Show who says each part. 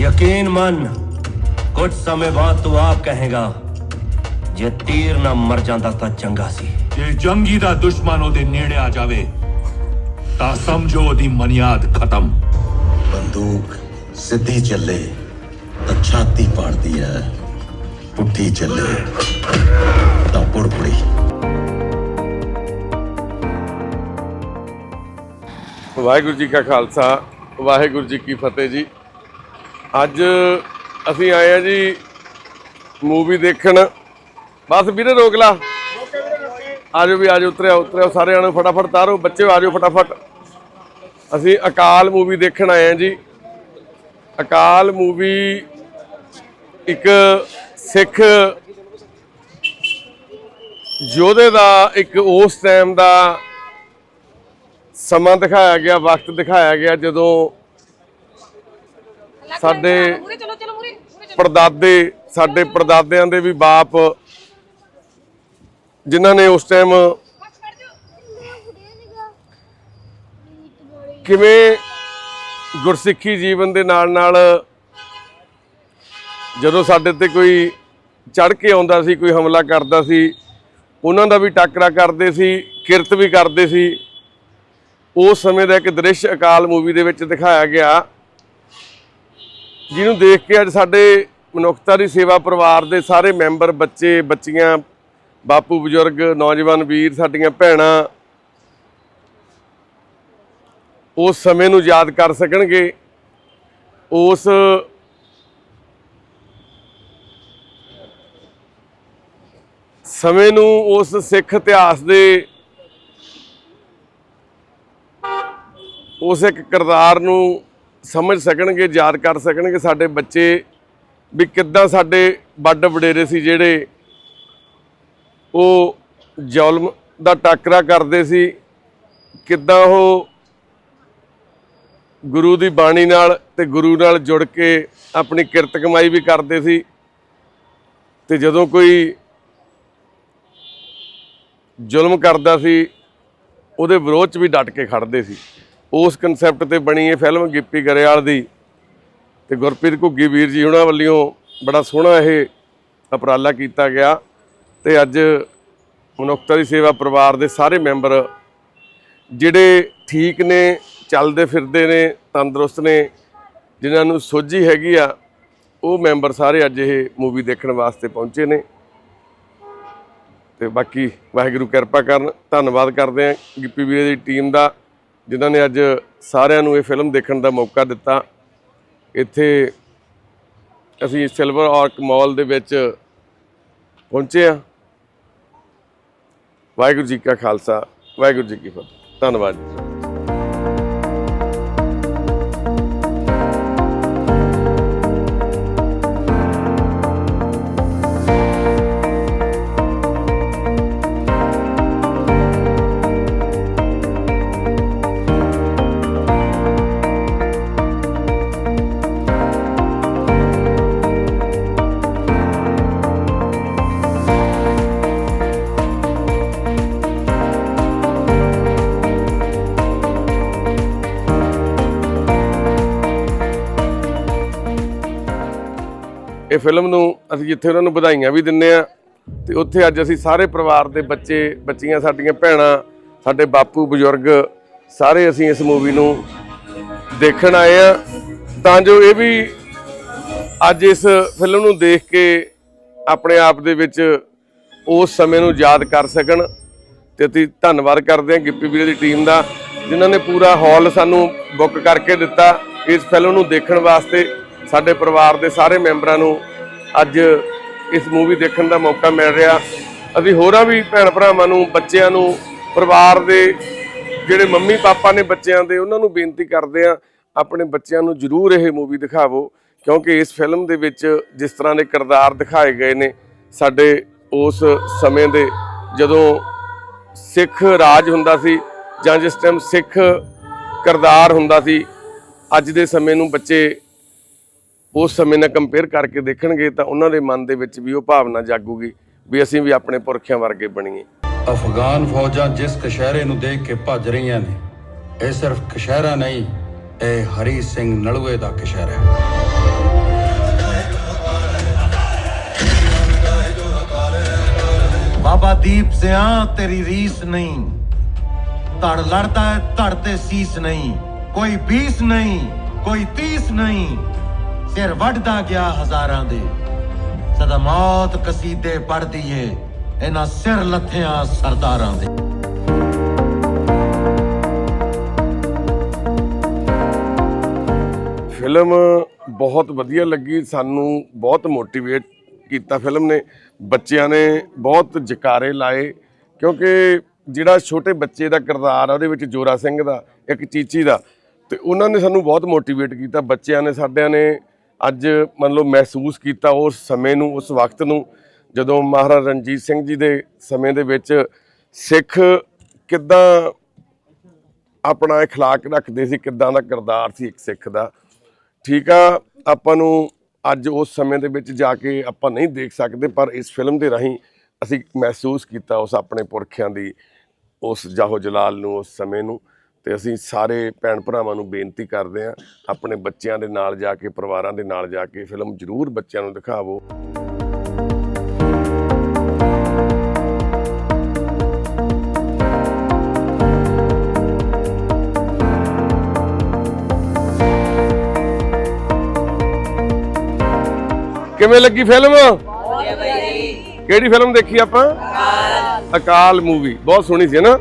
Speaker 1: ਯਕੀਨ ਮੰਨ ਕੁਝ ਸਮੇਂ ਬਾਅਦ ਤੂੰ ਆਪ ਕਹੇਗਾ ਜੇ ਤੀਰ ਨਾ ਮਰ ਜਾਂਦਾ ਤਾਂ ਚੰਗਾ ਸੀ।
Speaker 2: ਜੇ ਜੰਗੀ ਦਾ ਦੁਸ਼ਮਣ ਉਹਦੇ ਨੇੜੇ ਆ ਜਾਵੇ ਤਾਂ ਸਮਝੋ ਉਹਦੀ ਮਨਿਆਦ ਖਤਮ।
Speaker 3: ਬੰਦੂਕ ਸਿੱਧੀ ਚੱਲੇ ਤਾਂ ਛਾਤੀ ਪਾੜਦੀ ਹੈ ਪੁੱਠੀ ਚੱਲੇ ਤਾਂ ਪੁੜਪੁੜੀ
Speaker 4: ਵਾਹਿਗੁਰੂ ਜੀ ਕਾ ਖਾਲਸਾ ਵਾਹਿਗੁਰੂ ਜੀ ਕੀ ਫਤਿਹ ਜੀ। ਅੱਜ ਅਸੀਂ ਆਏ ਆ ਜੀ ਮੂਵੀ ਦੇਖਣ। ਬਸ ਵੀਰੇ ਰੋਕ ਲਾ। ਆਜੋ ਵੀ, ਆਜੋ, ਉਤਰਿਆ ਉਤਰਿਆ, ਸਾਰਿਆਂ ਨੂੰ ਫਟਾਫਟ ਤਾਰੋ, ਬੱਚੇ ਆਜੋ ਫਟਾਫਟ। ਅਸੀਂ ਅਕਾਲ ਮੂਵੀ ਦੇਖਣ ਆਏ ਆ ਜੀ। ਅਕਾਲ ਮੂਵੀ ਇੱਕ ਸਿੱਖ ਯੋਧੇ ਦਾ, ਇੱਕ ਉਸ ਟਾਈਮ ਦਾ ਸਮਾਂ ਦਿਖਾਇਆ ਗਿਆ, ਵਕਤ ਦਿਖਾਇਆ ਗਿਆ, ਜਦੋਂ ਸਾਡੇ
Speaker 5: ਮੂਰੇ ਚਲੋ ਚਲੋ ਮੂਰੇ ਮੂਰੇ ਚਲੋ।
Speaker 4: ਪਰਦਾਦੇ ਸਾਡੇ ਪਰਦਾਦਿਆਂ ਦੇ ਵੀ ਬਾਪ ਜਿਨ੍ਹਾਂ ਨੇ ਉਸ ਟਾਈਮ ਕਿਵੇਂ ਗੁਰਸਿੱਖੀ ਜੀਵਨ ਦੇ ਨਾਲ ਨਾਲ ਜਦੋਂ ਸਾਡੇ ਤੇ ਕੋਈ ਚੜ ਕੇ ਆਉਂਦਾ ਸੀ ਕੋਈ ਹਮਲਾ ਕਰਦਾ ਸੀ ਉਹਨਾਂ ਦਾ ਵੀ ਟੱਕਰਾ ਕਰਦੇ ਸੀ ਕਿਰਤ ਵੀ ਕਰਦੇ ਸੀ ਉਸ ਸਮੇਂ ਦਾ ਇੱਕ ਦ੍ਰਿਸ਼ ਅਕਾਲ ਮੂਵੀ ਦੇ ਵਿੱਚ ਦਿਖਾਇਆ ਗਿਆ। ਜਿਹਨੂੰ ਦੇਖ ਕੇ ਅੱਜ ਸਾਡੇ ਮਨੁੱਖਤਾ ਦੀ ਸੇਵਾ ਪਰਿਵਾਰ ਦੇ ਸਾਰੇ ਮੈਂਬਰ, ਬੱਚੇ, ਬੱਚੀਆਂ, ਬਾਪੂ, ਬਜ਼ੁਰਗ, ਨੌਜਵਾਨ ਵੀਰ, ਸਾਡੀਆਂ ਭੈਣਾਂ ਉਸ ਸਮੇਂ ਨੂੰ ਯਾਦ ਕਰ ਸਕਣਗੇ। ਉਸ ਸਮੇਂ ਨੂੰ ਉਸ ਸਿੱਖ ਇਤਿਹਾਸ ਦੇ ਉਸ ਇੱਕ ਕਿਰਦਾਰ ਨੂੰ ਸਮਝ ਸਕਣਗੇ, ਯਾਦ ਕਰ ਸਕਣਗੇ ਸਾਡੇ ਬੱਚੇ ਵੀ ਕਿੱਦਾਂ ਸਾਡੇ ਵੱਡ ਵਡੇਰੇ ਸੀ ਜਿਹੜੇ ਉਹ ਜ਼ੁਲਮ ਦਾ ਟਾਕਰਾ ਕਰਦੇ ਸੀ, ਕਿੱਦਾਂ ਉਹ ਗੁਰੂ ਦੀ ਬਾਣੀ ਨਾਲ ਤੇ ਗੁਰੂ ਨਾਲ ਜੁੜ ਕੇ ਆਪਣੀ ਕਿਰਤ ਕਮਾਈ ਵੀ ਕਰਦੇ ਸੀ ਤੇ ਜਦੋਂ ਕੋਈ ਜ਼ੁਲਮ ਕਰਦਾ ਸੀ, ਉਹਦੇ ਵਿਰੋਧ 'ਚ ਵੀ ਡਟ ਕੇ ਖੜਦੇ ਸੀ। ਉਸ ਕਨਸੈਪਟ ਤੇ ਬਣੀ ਇਹ ਫਿਲਮ ਗਿੱਪੀ ਗਰੇਵਾਲ ਦੀ। ਤੇ ਗੁਰਪ੍ਰੀਤ ਘੁੱਗੀ ਵੀਰ ਜੀ ਉਹਨਾਂ ਵੱਲੋਂ ਬੜਾ ਸੋਹਣਾ ਇਹ ਉਪਰਾਲਾ ਕੀਤਾ ਗਿਆ। ਤੇ ਅੱਜ ਮਨੁੱਖਤਾ ਦੀ ਸੇਵਾ ਪਰਿਵਾਰ ਦੇ ਸਾਰੇ ਮੈਂਬਰ ਜਿਹੜੇ ਠੀਕ ਨੇ, ਚੱਲਦੇ ਫਿਰਦੇ ਨੇ, ਤੰਦਰੁਸਤ ਨੇ, ਜਿਨ੍ਹਾਂ ਨੂੰ ਸੋਝੀ ਹੈਗੀ ਆ, ਉਹ ਮੈਂਬਰ ਸਾਰੇ ਅੱਜ ਇਹ ਮੂਵੀ ਦੇਖਣ ਵਾਸਤੇ ਪਹੁੰਚੇ ਨੇ। ਤੇ ਬਾਕੀ ਵਾਹਿਗੁਰੂ ਕਿਰਪਾ ਕਰਨ। ਧੰਨਵਾਦ ਕਰਦੇ ਹਾਂ ਗਿੱਪੀ ਵੀਰੇ ਦੀ ਟੀਮ ਦਾ। ਜਿਨ੍ਹਾਂ ਨੇ ਅੱਜ ਸਾਰਿਆਂ ਨੂੰ ਇਹ ਫਿਲਮ ਦੇਖਣ ਦਾ ਮੌਕਾ ਦਿੱਤਾ। ਇੱਥੇ ਅਸੀਂ ਸਿਲਵਰ ਆਰਕ ਮਾਲ ਦੇ ਵਿੱਚ ਪਹੁੰਚੇ ਆ ਵਾਹਿਗੁਰੂ ਜੀ ਕਾ ਖਾਲਸਾ, ਵਾਹਿਗੁਰੂ ਜੀ ਕੀ ਫਤਿਹ। ਧੰਨਵਾਦ ਫਿਲਮ ਨੂੰ ਅਸੀਂ ਜਿੱਥੇ ਉਹਨਾਂ ਨੂੰ ਵਧਾਈਆਂ ਵੀ ਦਿੰਨੇ ਆ ਤੇ ਉੱਥੇ ਅੱਜ ਅਸੀਂ ਸਾਰੇ ਪਰਿਵਾਰ ਦੇ ਬੱਚੇ, ਬੱਚੀਆਂ, ਸਾਡੀਆਂ ਭੈਣਾਂ, ਸਾਡੇ ਬਾਪੂ, ਬਜ਼ੁਰਗ ਸਾਰੇ ਅਸੀਂ ਇਸ ਮੂਵੀ ਨੂੰ ਦੇਖਣ ਆਏ ਆ। ਤਾਂ ਜੋ ਇਹ ਵੀ ਅੱਜ ਇਸ ਫਿਲਮ ਨੂੰ ਦੇਖ ਕੇ ਆਪਣੇ ਆਪ ਦੇ ਵਿੱਚ ਉਸ ਸਮੇਂ ਨੂੰ ਯਾਦ ਕਰ ਸਕਣ। ਤੇ ਅਸੀਂ ਧੰਨਵਾਦ ਕਰਦੇ ਹਾਂ ਗਿੱਪੀ ਵੀਰੇ ਦੀ ਟੀਮ ਦਾ, ਜਿਨ੍ਹਾਂ ਨੇ ਪੂਰਾ ਹਾਲ ਸਾਨੂੰ ਬੁੱਕ ਕਰਕੇ ਦਿੱਤਾ ਇਸ ਫਿਲਮ ਨੂੰ ਦੇਖਣ ਵਾਸਤੇ। ਸਾਡੇ ਪਰਿਵਾਰ ਦੇ ਸਾਰੇ ਮੈਂਬਰਾਂ ਨੂੰ ਅੱਜ ਇਸ ਮੂਵੀ ਦੇਖਣ ਦਾ ਮੌਕਾ ਮਿਲ ਰਿਹਾ। ਅਸੀਂ ਹੋਰਾਂ ਵੀ ਭੈਣ ਭਰਾਵਾਂ ਨੂੰ, ਬੱਚਿਆਂ ਨੂੰ, ਪਰਿਵਾਰ ਦੇ ਜਿਹੜੇ ਮੰਮੀ ਪਾਪਾ ਨੇ ਬੱਚਿਆਂ ਦੇ, ਉਹਨਾਂ ਨੂੰ ਬੇਨਤੀ ਕਰਦੇ ਆ ਆਪਣੇ ਬੱਚਿਆਂ ਨੂੰ ਜ਼ਰੂਰ ਇਹ ਮੂਵੀ ਦਿਖਾਵੋ, ਕਿਉਂਕਿ ਇਸ ਫਿਲਮ ਦੇ ਵਿੱਚ ਜਿਸ ਤਰ੍ਹਾਂ ਦੇ ਕਿਰਦਾਰ ਦਿਖਾਏ ਗਏ ਨੇ, ਸਾਡੇ ਉਸ ਸਮੇਂ ਦੇ ਜਦੋਂ ਸਿੱਖ ਰਾਜ ਹੁੰਦਾ ਸੀ, ਜਾਂ ਜਿਸ ਟਾਈਮ ਸਿੱਖ ਕਿਰਦਾਰ ਹੁੰਦਾ ਸੀ, ਅੱਜ ਦੇ ਸਮੇਂ ਨੂੰ ਬੱਚੇ ਉਸ ਸਮੇਂ ਨਾਲ ਕੰਪੇਅਰ ਕਰਕੇ ਦੇਖਣਗੇ ਤਾਂ ਉਹਨਾਂ ਦੇ ਮਨ ਦੇ ਵਿੱਚ ਵੀ ਉਹ ਭਾਵਨਾ ਜਾਗੂਗੀ ਵੀ ਅਸੀਂ ਵੀ ਆਪਣੇ ਪੁਰਖਿਆਂ ਵਰਗੇ ਬਣੀਏ।
Speaker 6: ਅਫਗਾਨ ਫੌਜਾਂ ਜਿਸ ਕਸ਼ਹਿਰੇ ਨੂੰ ਦੇਖ ਕੇ ਭੱਜ ਰਹੀਆਂ ਨੇ, ਇਹ ਸਿਰਫ ਕਸ਼ਹਿਰਾ ਨਹੀਂ, ਇਹ ਹਰੀ ਸਿੰਘ ਨਲੂਏ ਦਾ ਕਸ਼ਹਿਰਾ ਹੈ।
Speaker 3: ਬਾਬਾ ਦੀਪ ਸਿਆ, ਤੇਰੀ ਰੀਸ ਨਹੀਂ। ਧੜ ਲੜਦਾ ਧੜ ਤੇ ਸੀਸ ਨਹੀਂ। ਕੋਈ 20 ਨਹੀਂ, ਕੋਈ 30 ਨਹੀਂ। ਸਿਰ ਵੱਢਦਾ ਗਿਆ ਹਜ਼ਾਰਾਂ ਦੇ। ਸਦਾ ਮੌਤ ਕਸੀਦੇ ਪੜਦੀ ਏ ਇਹਨਾਂ ਸਿਰ ਲੱਥਿਆਂ ਸਰਦਾਰਾਂ ਦੇ।
Speaker 4: ਫਿਲਮ ਬਹੁਤ ਵਧੀਆ ਲੱਗੀ, ਸਾਨੂੰ ਬਹੁਤ ਮੋਟੀਵੇਟ ਕੀਤਾ ਫਿਲਮ ਨੇ। ਬੱਚਿਆਂ ਨੇ ਬਹੁਤ ਜਕਾਰੇ ਲਾਏ, ਕਿਉਂਕਿ ਜਿਹੜਾ ਛੋਟੇ ਬੱਚੇ ਦਾ ਕਿਰਦਾਰ ਆ, ਉਹਦੇ ਵਿੱਚ ਜੋਰਾ ਸਿੰਘ ਦਾ, ਇੱਕ ਚੀਚੀ ਦਾ, ਤੇ ਉਹਨਾਂ ਨੇ ਸਾਨੂੰ ਬਹੁਤ ਮੋਟੀਵੇਟ ਕੀਤਾ, ਬੱਚਿਆਂ ਨੇ, ਸਾਡਿਆਂ ਨੇ ਅੱਜ ਮੰਨ ਲਓ ਮਹਿਸੂਸ ਕੀਤਾ ਉਸ ਸਮੇਂ ਨੂੰ ਉਸ ਵਕਤ ਨੂੰ ਜਦੋਂ ਮਹਾਰਾਜਾ ਰਣਜੀਤ ਸਿੰਘ ਜੀ ਦੇ ਸਮੇਂ ਦੇ ਵਿੱਚ ਸਿੱਖ ਕਿੱਦਾਂ ਆਪਣਾ اخلاق ਰੱਖਦੇ ਸੀ ਕਿੱਦਾਂ ਦਾ ਕਿਰਦਾਰ ਸੀ ਇੱਕ ਸਿੱਖ ਦਾ ਠੀਕ ਆ ਆਪਾਂ ਨੂੰ ਅੱਜ ਉਸ ਸਮੇਂ ਦੇ ਵਿੱਚ ਜਾ ਕੇ ਆਪਾਂ ਨਹੀਂ ਦੇਖ ਸਕਦੇ ਪਰ ਇਸ ਫਿਲਮ ਦੇ ਰਾਹੀਂ ਅਸੀਂ ਮਹਿਸੂਸ ਕੀਤਾ ਉਸ ਆਪਣੇ ਪੁਰਖਿਆਂ ਦੀ ਉਸ ਜਾਹੋ ਜਲਾਲ ਨੂੰ ਉਸ ਸਮੇਂ ਨੂੰ ਤੇ ਅਸੀਂ ਸਾਰੇ ਭੈਣ ਭਰਾਵਾਂ ਨੂੰ ਬੇਨਤੀ ਕਰਦੇ ਹਾਂ ਆਪਣੇ ਬੱਚਿਆਂ ਦੇ ਨਾਲ ਜਾ ਕੇ ਪਰਿਵਾਰਾਂ ਦੇ ਨਾਲ ਜਾ ਕੇ ਫਿਲਮ ਜ਼ਰੂਰ ਬੱਚਿਆਂ ਨੂੰ ਦਿਖਾਵੋ। ਕਿਵੇਂ ਲੱਗੀ ਫਿਲਮ? ਕਿਹੜੀ ਫਿਲਮ ਦੇਖੀ ਆਪਾਂ? ਅਕਾਲ ਮੂਵੀ ਬਹੁਤ ਸੋਹਣੀ ਸੀ ਨਾ?